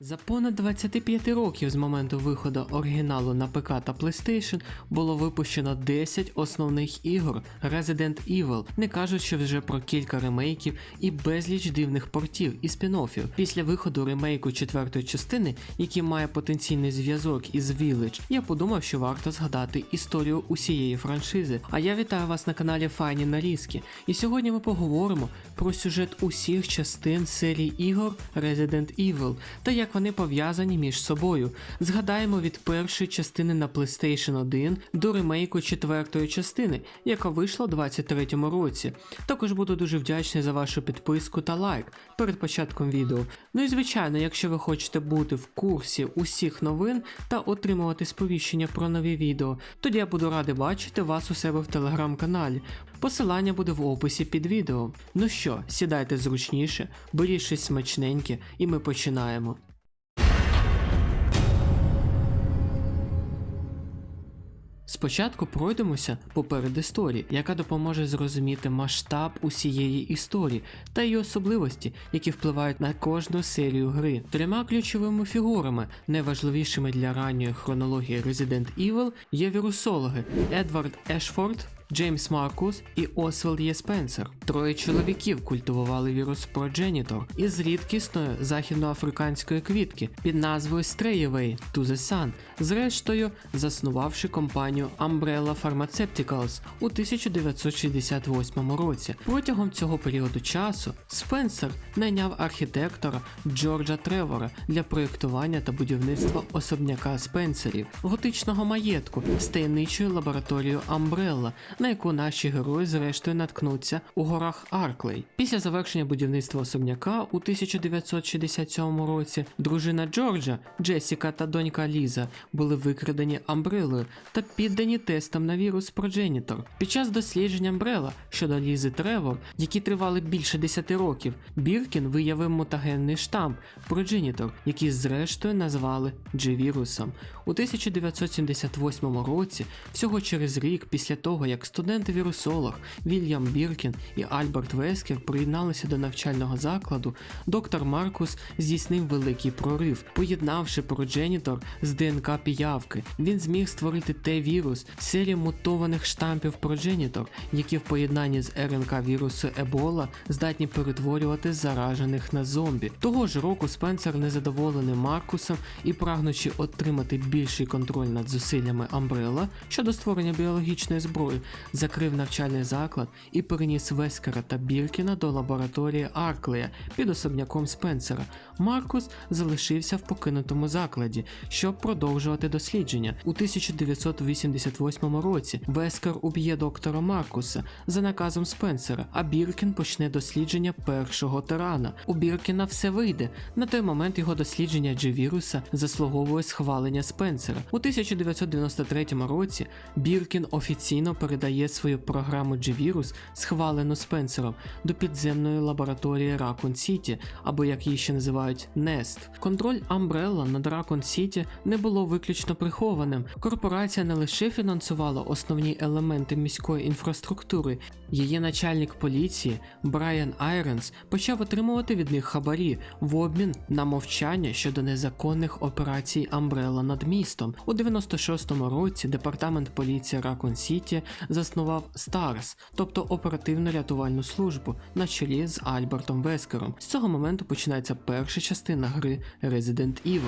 За понад 25 років з моменту виходу оригіналу на ПК та PlayStation було випущено 10 основних ігор Resident Evil, не кажучи вже про кілька ремейків і безліч дивних портів і спін-оффів. Після виходу ремейку четвертої частини, який має потенційний зв'язок із Village, я подумав, що варто згадати історію усієї франшизи. А я вітаю вас на каналі Файні Нарізки. І сьогодні ми поговоримо про сюжет усіх частин серії ігор Resident Evil та як вони пов'язані між собою. Згадаємо від першої частини на PlayStation 1 до ремейку четвертої частини, яка вийшла у 23-му році. Також буду дуже вдячний за вашу підписку та лайк перед початком відео. Ну і звичайно, якщо ви хочете бути в курсі усіх новин та отримувати сповіщення про нові відео, тоді я буду радий бачити вас у себе в телеграм-каналі. Посилання буде в описі під відео. Ну що, сідайте зручніше, беріть щось смачненьке, і ми починаємо. Спочатку пройдемося поперед історії, яка допоможе зрозуміти масштаб усієї історії та її особливості, які впливають на кожну серію гри. Трьома ключовими фігурами, найважливішими для ранньої хронології Resident Evil, є вірусологи Едвард Ешфорд. Джеймс Маркус і Освальд Є Спенсер. Троє чоловіків культивували вірус Progenitor із рідкісної західноафриканської квітки під назвою Strayaway to the Sun, зрештою заснувавши компанію Umbrella Pharmaceuticals у 1968 році. Протягом цього періоду часу Спенсер найняв архітектора Джорджа Тревора для проєктування та будівництва особняка Спенсерів, готичного маєтку з таємничою лабораторією Umbrella, на яку наші герої зрештою наткнуться у горах Арклей. Після завершення будівництва особняка у 1967 році дружина Джорджа, Джесіка та донька Ліза були викрадені Амбрелою та піддані тестам на вірус Progenitor. Під час досліджень Амбрела щодо Лізи Тревор, які тривали більше 10 років, Біркін виявив мутагенний штамп Progenitor, який зрештою назвали G-вірусом. У 1978 році, всього через рік після того, як студент-вірусолог Вільям Біркін і Альберт Вескер приєдналися до навчального закладу, доктор Маркус здійснив великий прорив, поєднавши Progenitor з ДНК піявки. Він зміг створити Т-вірус, серію мутованих штампів Progenitor, які в поєднанні з РНК вірусу Ебола здатні перетворювати заражених на зомбі. Того ж року Спенсер, незадоволений Маркусом і прагнучи отримати більший контроль над зусиллями Амбрела щодо створення біологічної зброї, закрив навчальний заклад і переніс Вескера та Біркіна до лабораторії Арклея під особняком Спенсера. Маркус залишився в покинутому закладі, щоб продовжувати дослідження. У 1988 році Вескер уб'є доктора Маркуса за наказом Спенсера, а Біркін почне дослідження першого тирана. У Біркіна все вийде. На той момент його дослідження G-віруса заслуговує схвалення Спенсера. У 1993 році Біркін офіційно передає свою програму G-вірус, схвалену Спенсером, до підземної лабораторії Raccoon City, або як її ще називають NEST. Контроль Umbrella над Raccoon City не було виключно прихованим. Корпорація не лише фінансувала основні елементи міської інфраструктури, її начальник поліції Брайан Айронс почав отримувати від них хабарі в обмін на мовчання щодо незаконних операцій Umbrella над містом. У 96-му році департамент поліції Raccoon City заснував STARS, тобто оперативну рятувальну службу, на чолі з Альбертом Вескером. З цього моменту починається перша частина гри Resident Evil.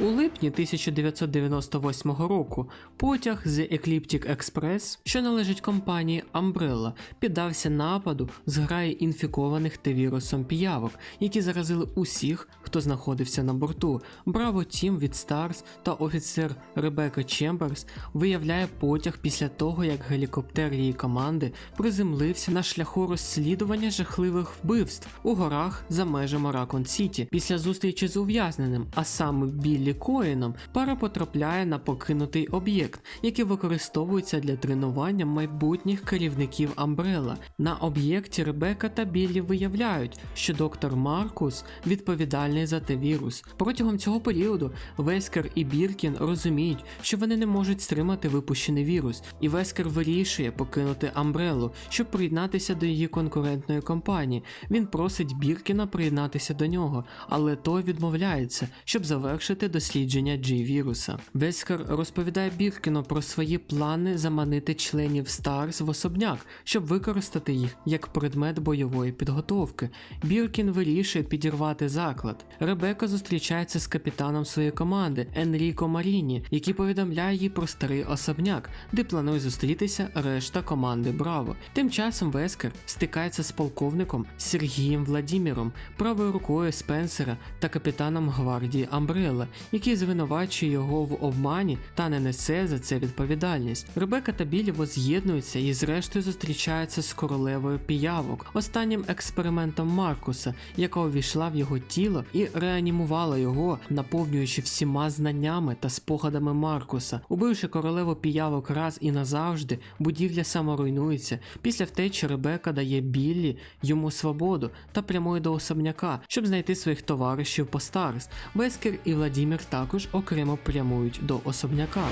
У липні 1998 року потяг з Ecliptic Express, що належить компанії Umbrella, піддався нападу з граї інфікованих Т-вірусом піявок, які заразили усіх, хто знаходився на борту. Браво Тім від Старс та офіцер Ребека Чемберс виявляє потяг після того, як гелікоптер її команди приземлився на шляху розслідування жахливих вбивств у горах за межами Ракон Сіті. Після зустрічі з ув'язненим, а саме Біллі Коїном, пара потрапляє на покинутий об'єкт, який використовується для тренування майбутніх керівників Амбрела. На об'єкті Ребека та Біллі виявляють, що доктор Маркус відповідальний за Т-вірус. Протягом цього періоду Вескер і Біркін розуміють, що вони не можуть стримати випущений вірус, і Вескер вирішує вирішує покинути Амбрелу, щоб приєднатися до її конкурентної компанії. Він просить Біркіна приєднатися до нього, але той відмовляється, щоб завершити дослідження G-віруса. Вескер розповідає Біркіну про свої плани заманити членів Старс в особняк, щоб використати їх як предмет бойової підготовки. Біркін вирішує підірвати заклад. Ребека зустрічається з капітаном своєї команди Енріко Маріні, який повідомляє їй про старий особняк, де планує зустрітися решта команди Браво. Тим часом Вескер стикається з полковником Сергієм Владіміром, правою рукою Спенсера та капітаном гвардії Амбрелла, який звинувачує його в обмані та не несе за це відповідальність. Ребека та Білі воз'єднуються і зрештою зустрічаються з королевою піявок, останнім експериментом Маркуса, яка увійшла в його тіло і реанімувала його, наповнюючи всіма знаннями та спогадами Маркуса. Убивши королеву піявок раз і назавжди, будівля саморуйнується. Після втечі Ребека дає Біллі йому свободу та прямує до особняка, щоб знайти своїх товаришів по Старс. Вескер і Владімір також окремо прямують до особняка.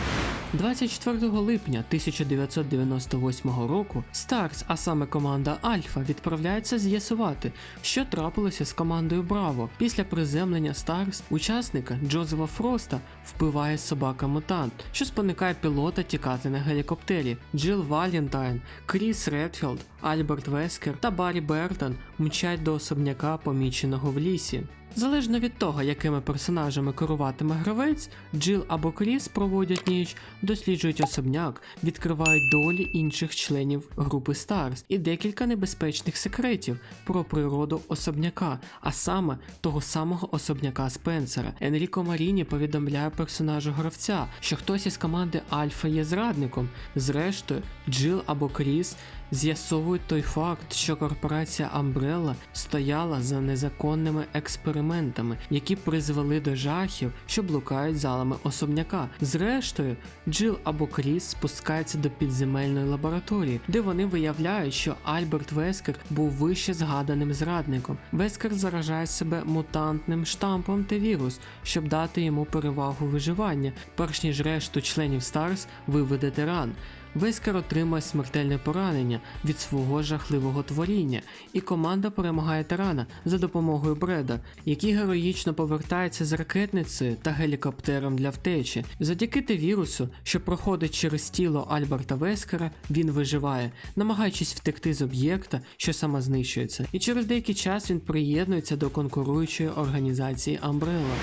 24 липня 1998 року Старс, а саме команда Альфа, відправляється з'ясувати, що трапилося з командою Браво. Після приземлення Старс учасника Джозефа Фроста вбиває собака-мутант, що спонукає пілота тікати на гелікоптері. Джил Валентайн, Кріс Редфілд, Альберт Вескер та Баррі Бертон мчать до особняка, поміченого в лісі. Залежно від того, якими персонажами керуватиме гравець, Джил або Кріс проводять ніч, досліджують особняк, відкривають долі інших членів групи Старс і декілька небезпечних секретів про природу особняка, а саме того самого особняка Спенсера. Енріко Маріні повідомляє персонажу гравця, що хтось із команди Альфа є зрадником. Зрештою, Джил або Кріс з'ясовують той факт, що корпорація Umbrella стояла за незаконними експериментами, які призвели до жахів, що блукають залами особняка. Зрештою, Джил або Кріс спускаються до підземельної лабораторії, де вони виявляють, що Альберт Вескер був вище згаданим зрадником. Вескер заражає себе мутантним штампом Т-вірус, щоб дати йому перевагу виживання, перш ніж решту членів Старс виведе тиран. Вескер отримує смертельне поранення від свого жахливого творіння, і команда перемагає тирана за допомогою Бреда, який героїчно повертається з ракетницею та гелікоптером для втечі. Завдяки Т-вірусу, що проходить через тіло Альберта Вескера, він виживає, намагаючись втекти з об'єкта, що самознищується, і через деякий час він приєднується до конкуруючої організації Umbrella.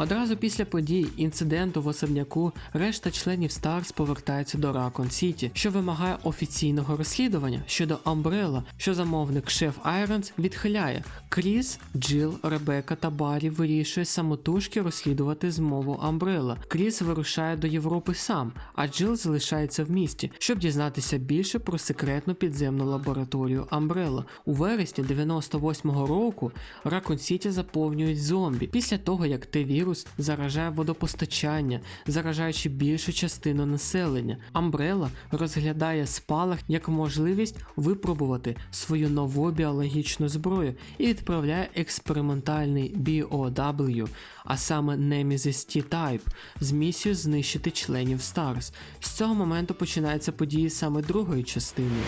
Одразу після подій інциденту в особняку решта членів Старс повертається до Ракон Сіті, що вимагає офіційного розслідування щодо Амбрела, що замовник шеф Айронс відхиляє. Кріс, Джил, Ребека та Баррі вирішує самотужки розслідувати змову Амбрела. Кріс вирушає до Європи сам, а Джил залишається в місті, щоб дізнатися більше про секретну підземну лабораторію Амбрела. У вересні 98-го року Ракон Сіті заповнюють зомбі після того, як Т-вірус заражає водопостачання, заражаючи більшу частину населення. Амбрела розглядає спалах як можливість випробувати свою нову біологічну зброю і відправляє експериментальний BOW, а саме Nemesis T-Type, з місією знищити членів STARS. З цього моменту починаються події саме другої частини.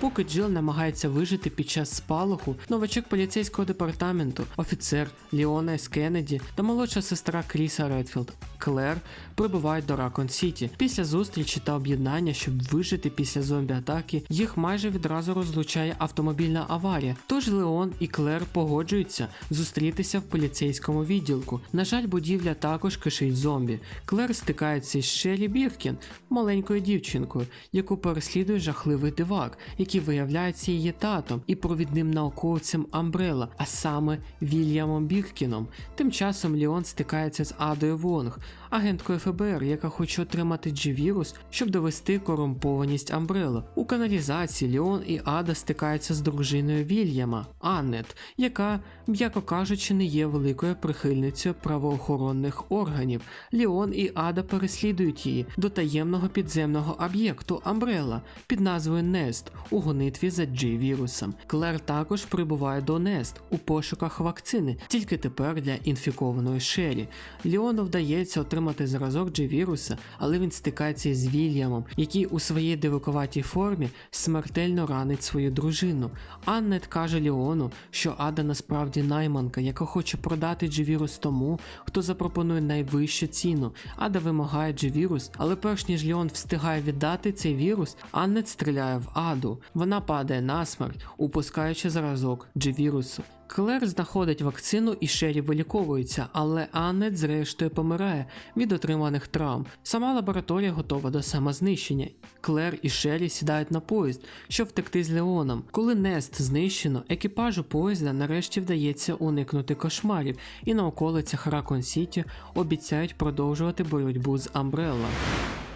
Поки Джил намагається вижити під час спалаху, новачок поліцейського департаменту, офіцер Ліона С. Кеннеді та молодша сестра Кріса Редфілд Клер прибувають до Ракон Сіті. Після зустрічі та об'єднання, щоб вижити після зомбі-атаки, їх майже відразу розлучає автомобільна аварія. Тож Леон і Клер погоджуються зустрітися в поліцейському відділку. На жаль, будівля також кишить зомбі. Клер стикається із Шелі Біркін, маленькою дівчинкою, яку переслідує жахливий дивак, який виявляється її татом і провідним науковцем Амбрела, а саме Вільямом Біркіном. Тим часом Ліон стикається з Адою Вонг, агенткою ФБР, яка хоче отримати G-вірус, щоб довести корумпованість Амбрела. У каналізації Леон і Ада стикаються з дружиною Вільяма, Аннет, яка, м'яко кажучи, не є великою прихильницею правоохоронних органів. Леон і Ада переслідують її до таємного підземного об'єкту Амбрела під назвою Нест у гонитві за G-вірусом. Клер також прибуває до Нест у пошуках вакцини, тільки тепер для інфікованої Шері. Ліону вдається отримати зразок G-віруса, але він стикається із Вільямом, який у своїй дивакуватій формі смертельно ранить свою дружину. Аннет каже Ліону, що Ада насправді найманка, яка хоче продати G-вірус тому, хто запропонує найвищу ціну. Ада вимагає G-вірус, але перш ніж Ліон встигає віддати цей вірус, Аннет стріляє в Аду. Вона падає насмерть, упускаючи зразок G-вірусу. Клер знаходить вакцину і Шері виліковується, але Аннет зрештою помирає від отриманих травм. Сама лабораторія готова до самознищення. Клер і Шері сідають на поїзд, щоб втекти з Леоном. Коли Нест знищено, екіпажу поїзда нарешті вдається уникнути кошмарів, і на околицях Ракон Сіті обіцяють продовжувати боротьбу з Амбрелла.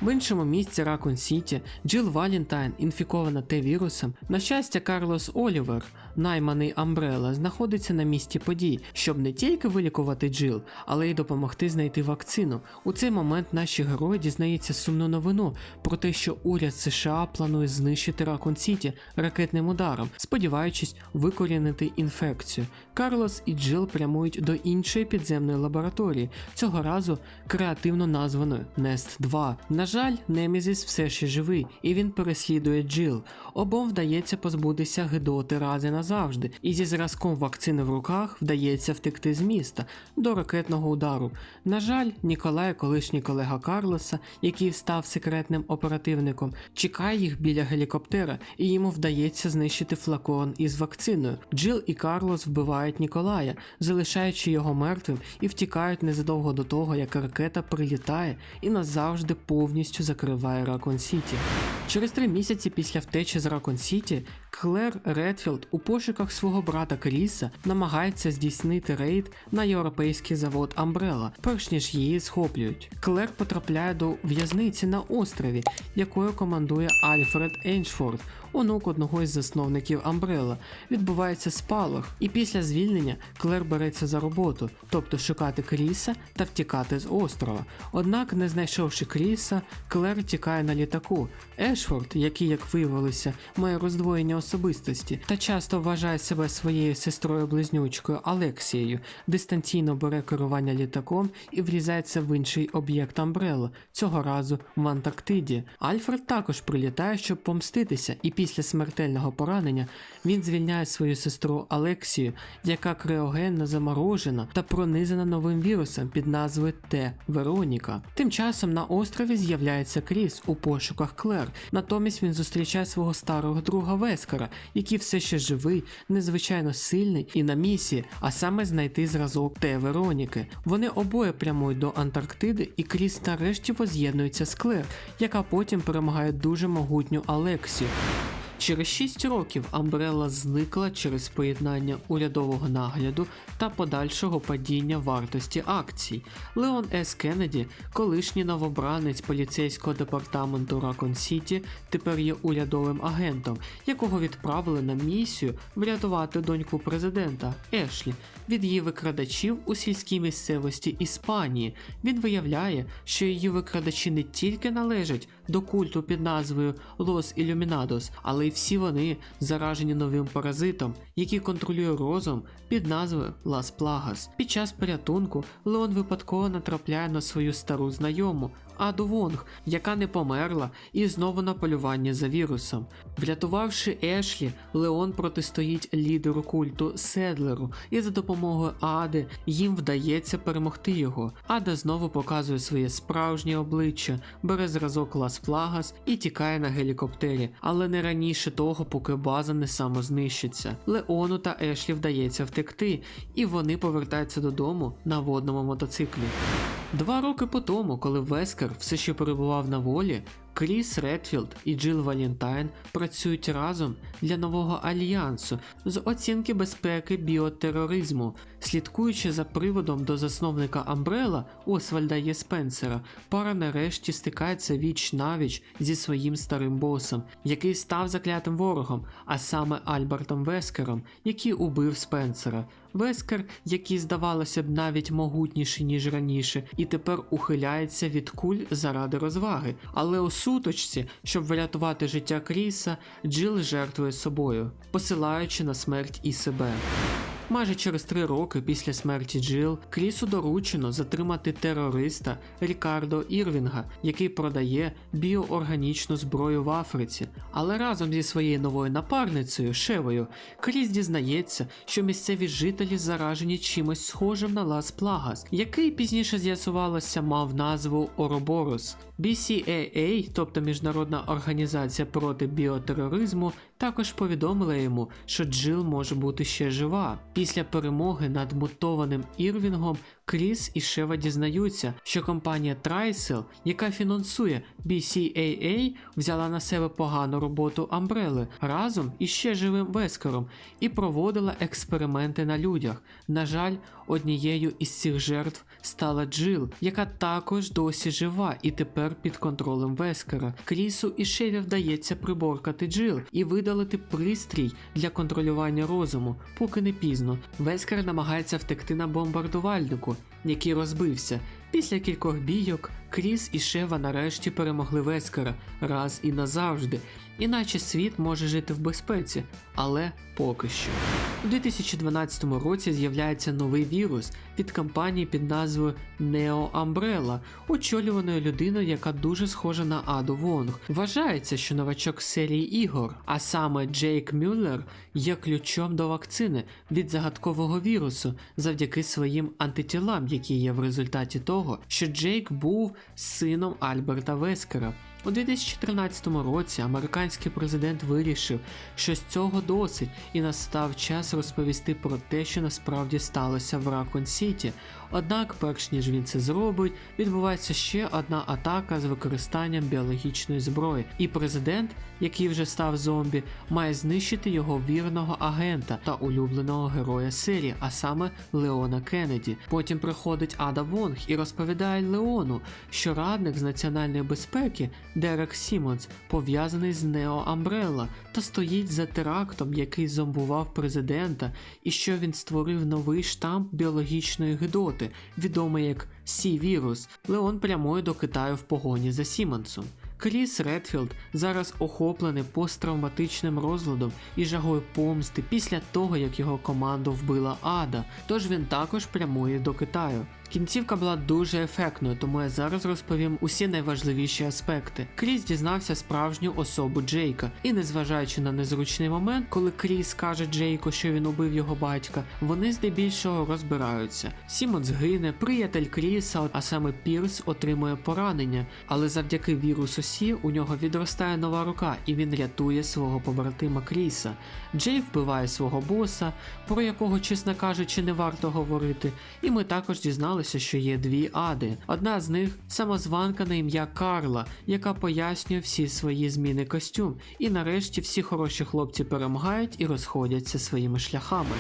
В іншому місці Ракон Сіті Джил Валентайн інфікована Т-вірусом. На щастя, Карлос Олівер, найманий Амбрела, знаходиться на місці подій, щоб не тільки вилікувати Джил, але й допомогти знайти вакцину. У цей момент наші герої дізнаються сумну новину про те, що уряд США планує знищити Ракон Сіті ракетним ударом, сподіваючись викорінити інфекцію. Карлос і Джил прямують до іншої підземної лабораторії, цього разу креативно названої Нест 2. На жаль, Немезіс все ще живий, і він переслідує Джил. Обом вдається позбутися Гедоти раз і назавжди, і зі зразком вакцини в руках вдається втекти з міста до ракетного удару. На жаль, Ніколай, колишній колега Карлоса, який став секретним оперативником, чекає їх біля гелікоптера, і йому вдається знищити флакон із вакциною. Джил і Карлос вбивають Ніколая, залишаючи його мертвим, і втікають незадовго до того, як ракета прилітає і назавжди повністю закриває Ракон Сіті. Через три місяці після втечі з Ракон Сіті Клер Редфілд у пошуках свого брата Кріса намагається здійснити рейд на європейський завод Амбрела, перш ніж її схоплюють. Клер потрапляє до в'язниці на острові, якою командує Альфред Ейншфорд, онук одного із засновників Амбрела. Відбувається спалах, і після звільнення Клер береться за роботу, тобто шукати Кріса та втікати з острова. Однак, не знайшовши Кріса, Клер тікає на літаку. Ешфорд, який, як виявилося, має роздвоєння особистості та часто вважає себе своєю сестрою-близнючкою Алексією, дистанційно бере керування літаком і врізається в інший об'єкт Амбрелла, цього разу в Антарктиді. Альфред також прилітає, щоб помститися, і після смертельного поранення він звільняє свою сестру Алексію, яка криогенно заморожена та пронизана новим вірусом під назвою Т. Вероніка. Тим часом на острові з'являється Кріс у пошуках Клер. Натомість він зустрічає свого старого друга Вескара, який все ще живий, незвичайно сильний і на місії, а саме знайти зразок Те Вероніки. Вони обоє прямують до Антарктиди, і Кріс нарешті воз'єднується з Клер, яка потім перемагає дуже могутню Алексію. Через 6 років Амбрелла зникла через поєднання урядового нагляду та подальшого падіння вартості акцій. Леон С. Кеннеді, колишній новобранець поліцейського департаменту Ракон Сіті, тепер є урядовим агентом, якого відправили на місію врятувати доньку президента Ешлі від її викрадачів у сільській місцевості Іспанії. Він виявляє, що її викрадачі не тільки належать до культу під назвою Лос Ілюмінадос, але й всі вони заражені новим паразитом, який контролює розум під назвою Лас Плагас. Під час порятунку Леон випадково натрапляє на свою стару знайому. Аду Вонг, яка не померла, і знову на полювання за вірусом. Врятувавши Ешлі, Леон протистоїть лідеру культу Седлеру, і за допомогою Ади їм вдається перемогти його. Ада знову показує своє справжнє обличчя, бере зразок Лас Плагас і тікає на гелікоптері, але не раніше того, поки база не самознищиться. Леону та Ешлі вдається втекти, і вони повертаються додому на водному мотоциклі. Два роки по тому, коли Вескер все ще перебував на волі, Кріс Редфілд і Джил Валентайн працюють разом для нового альянсу з оцінки безпеки біотероризму, слідкуючи за приводом до засновника Амбрела Освальда Є. Спенсера, пара нарешті стикається віч навіч зі своїм старим босом, який став заклятим ворогом, а саме Альбертом Вескером, який убив Спенсера. Вескер, який здавалося б навіть могутніший ніж раніше, і тепер ухиляється від куль заради розваги. Але у суточці, щоб врятувати життя Кріса, Джил жертвує собою, посилаючи на смерть і себе. Майже через три роки після смерті Джил Крісу доручено затримати терориста Рікардо Ірвінга, який продає біоорганічну зброю в Африці. Але разом зі своєю новою напарницею Шевою Кріс дізнається, що місцеві жителі заражені чимось схожим на Лас Плагас, який пізніше з'ясувалося мав назву Ороборос. BCAA, тобто Міжнародна організація проти біотероризму, також повідомила йому, що Джил може бути ще жива. Після перемоги над мутованим Ірвінгом Кріс і Шева дізнаються, що компанія Tricel, яка фінансує BCAA, взяла на себе погану роботу Амбрели разом із ще живим Вескером і проводила експерименти на людях. На жаль, однією із цих жертв стала Джил, яка також досі жива і тепер під контролем Вескера. Крісу і Шеві вдається приборкати Джил і видалити пристрій для контролювання розуму, поки не пізно. Вескер намагається втекти на бомбардувальнику, який розбився. Після кількох бійок Кріс і Шева нарешті перемогли Вескера раз і назавжди, іначе світ може жити в безпеці, але поки що. У 2012 році з'являється новий вірус від компанії під назвою Neo Umbrella, очолюваною людиною, яка дуже схожа на Аду Вонг. Вважається, що новачок серії ігор, а саме Джейк Мюллер, є ключом до вакцини від загадкового вірусу завдяки своїм антитілам, які є в результаті того, що Джейк був сином Альберта Вескера. У 2013 році американський президент вирішив, що з цього досить, і настав час розповісти про те, що насправді сталося в Ракон Сіті. Однак, перш ніж він це зробить, відбувається ще одна атака з використанням біологічної зброї, і президент, який вже став зомбі, має знищити його вірного агента та улюбленого героя серії, а саме Леона Кеннеді. Потім приходить Ада Вонг і розповідає Леону, що радник з національної безпеки Дерек Сімонс пов'язаний з Нео Амбрелла та стоїть за терактом, який зомбував президента, і що він створив новий штамп біологічної гидоти, відомий як Сі-вірус. Леон прямує до Китаю в погоні за Сімонсом. Кріс Редфілд зараз охоплений посттравматичним розладом і жагою помсти після того, як його команду вбила Ада, тож він також прямує до Китаю. Кінцівка була дуже ефектною, тому я зараз розповім усі найважливіші аспекти. Кріс дізнався справжню особу Джейка, і незважаючи на незручний момент, коли Кріс каже Джейку, що він убив його батька, вони здебільшого розбираються. Сімон згине, приятель Кріса, а саме Пірс, отримує поранення, але завдяки вірусу Сі у нього відростає нова рука, і він рятує свого побратима Кріса. Джей вбиває свого боса, про якого, чесно кажучи, не варто говорити, і ми також дізналися, що є дві ади. Одна з них самозванка на ім'я Карла, яка пояснює всі свої зміни костюм. І нарешті всі хороші хлопці перемагають і розходяться своїми шляхами.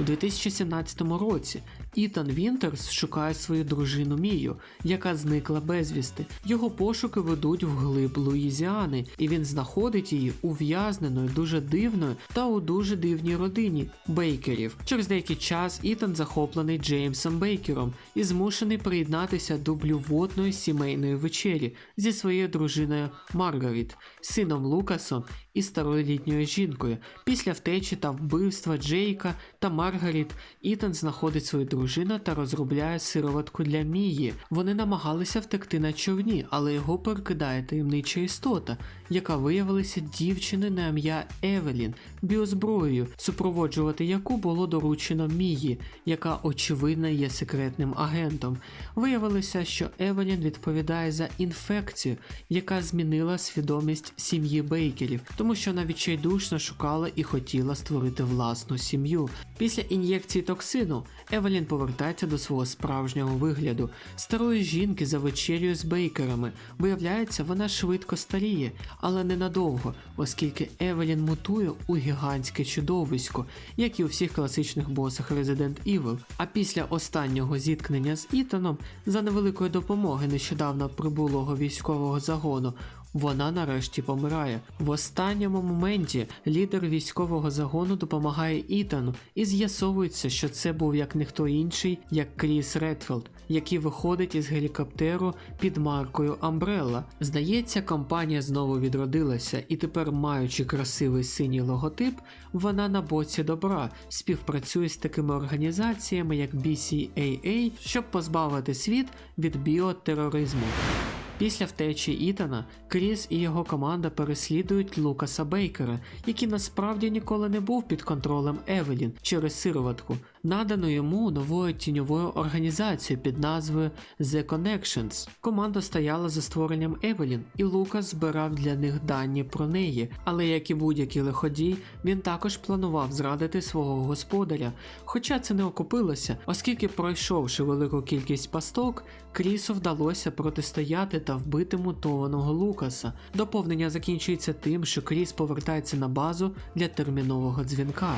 У 2017 році Ітан Вінтерс шукає свою дружину Мію, яка зникла безвісти. Його пошуки ведуть вглиб Луїзіани, і він знаходить її ув'язненою, дуже дивною та у дуже дивній родині Бейкерів. Через деякий час Ітан захоплений Джеймсом Бейкером і змушений приєднатися до блювотної сімейної вечері зі своєю дружиною Маргаріт, сином Лукасом і старою літньою жінкою. Після втечі та вбивства Джейка та Маргаріт Ітан знаходить свою дружину та розробляє сироватку для Мії. Вони намагалися втекти на човні, але його перекидає таємнича істота, яка виявилася дівчиною на ім'я Евелін, біозброєю, супроводжувати яку було доручено Мії, яка очевидно є секретним агентом. Виявилося, що Евелін відповідає за інфекцію, яка змінила свідомість сім'ї Бейкерів, тому що вона відчайдушно шукала і хотіла створити власну сім'ю. Після ін'єкції токсину Евелін повертається до свого справжнього вигляду, старої жінки за вечерю з бейкерами. Виявляється, вона швидко старіє, але ненадовго, оскільки Евелін мутує у гігантське чудовисько, як і у всіх класичних босах Resident Evil. А після останнього зіткнення з Ітаном за невеликої допомоги нещодавно прибулого військового загону вона нарешті помирає. В останньому моменті лідер військового загону допомагає Ітану, і з'ясовується, що це був як ніхто інший, як Кріс Редфілд, який виходить із гелікоптеру під маркою Umbrella. Здається, компанія знову відродилася, і тепер, маючи красивий синій логотип, вона на боці добра, співпрацює з такими організаціями, як BCAA, щоб позбавити світ від біотероризму. Після втечі Ітана Кріс і його команда переслідують Лукаса Бейкера, який насправді ніколи не був під контролем Евелін через сироватку, надану йому новою тіньовою організацією під назвою The Connections. Команда стояла за створенням Евелін, і Лукас збирав для них дані про неї, але як і будь-який лиходій, він також планував зрадити свого господаря. Хоча це не окупилося, оскільки пройшовши велику кількість пасток, Крісу вдалося протистояти та вбити мутованого Лукаса. Доповнення закінчується тим, що Кріс повертається на базу для термінового дзвінка.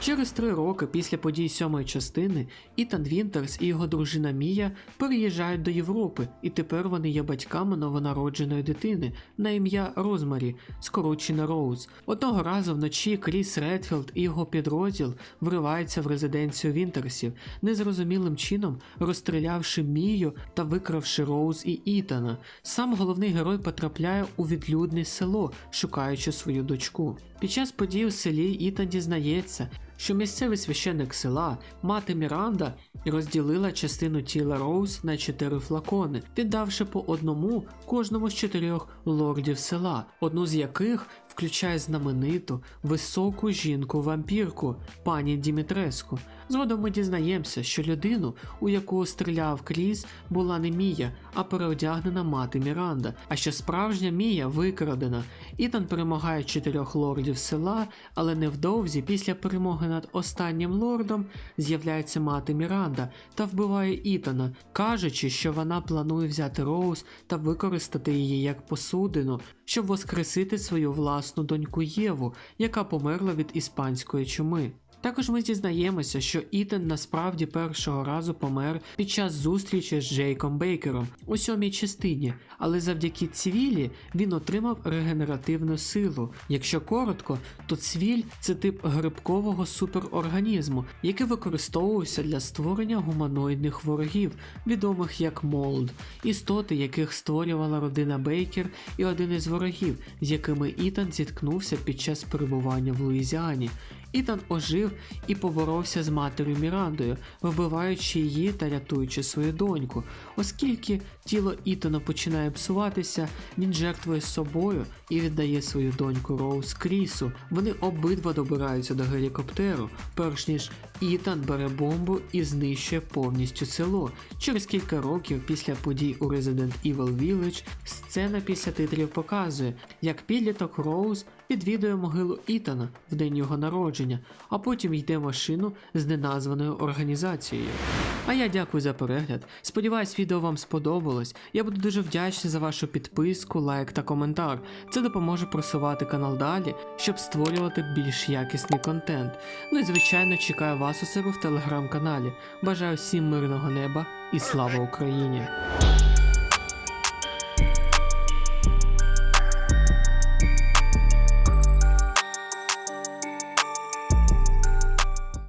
Через три роки після подій сьомої частини Ітан Вінтерс і його дружина Мія переїжджають до Європи, і тепер вони є батьками новонародженої дитини на ім'я Розмарі, скорочена Роуз. Одного разу вночі Кріс Редфілд і його підрозділ вриваються в резиденцію Вінтерсів, незрозумілим чином розстрілявши Мію та викравши Роуз і Ітана. Сам головний герой потрапляє у відлюдне село, шукаючи свою дочку. Під час подій у селі Ітан дізнається, що місцевий священник села, мати Міранда, розділила частину тіла Роуз на чотири флакони, віддавши по одному кожному з чотирьох лордів села, одну з яких включає знамениту високу жінку-вампірку пані Дімітреску. Згодом ми дізнаємося, що людину, у яку стріляв Кріс, була не Мія, а переодягнена мати Міранда, а що справжня Мія викрадена. Ітан перемагає чотирьох лордів села, але невдовзі після перемоги над останнім лордом з'являється мати Міранда та вбиває Ітана, кажучи, що вона планує взяти Роуз та використати її як посудину, щоб воскресити свою власну доньку Єву, яка померла від іспанської чуми. Також ми дізнаємося, що Ітан насправді першого разу помер під час зустрічі з Джейком Бейкером у сьомій частині, але завдяки цвілі він отримав регенеративну силу. Якщо коротко, то цвіль це тип грибкового суперорганізму, який використовувався для створення гуманоїдних ворогів, відомих як молд, істоти, яких створювала родина Бейкер і один із ворогів, з якими Ітан зіткнувся під час перебування в Луїзіані. Ітан ожив і поборовся з матір'ю Мірандою, вбиваючи її та рятуючи свою доньку. Оскільки тіло Ітана починає псуватися, він жертвує собою і віддає свою доньку Роуз Крісу. Вони обидва добираються до гелікоптеру, перш ніж Ітан бере бомбу і знищує повністю село. Через кілька років після подій у Resident Evil Village сцена після титрів показує, як підліток Роуз відвідує могилу Ітана в день його народження, а потім йде машину з неназваною організацією. А я дякую за перегляд. Сподіваюсь, відео вам сподобалось. Я буду дуже вдячний за вашу підписку, лайк та коментар. Це допоможе просувати канал далі, щоб створювати більш якісний контент. Ну і звичайно чекаю вас у себе в телеграм-каналі. Бажаю всім мирного неба і слава Україні!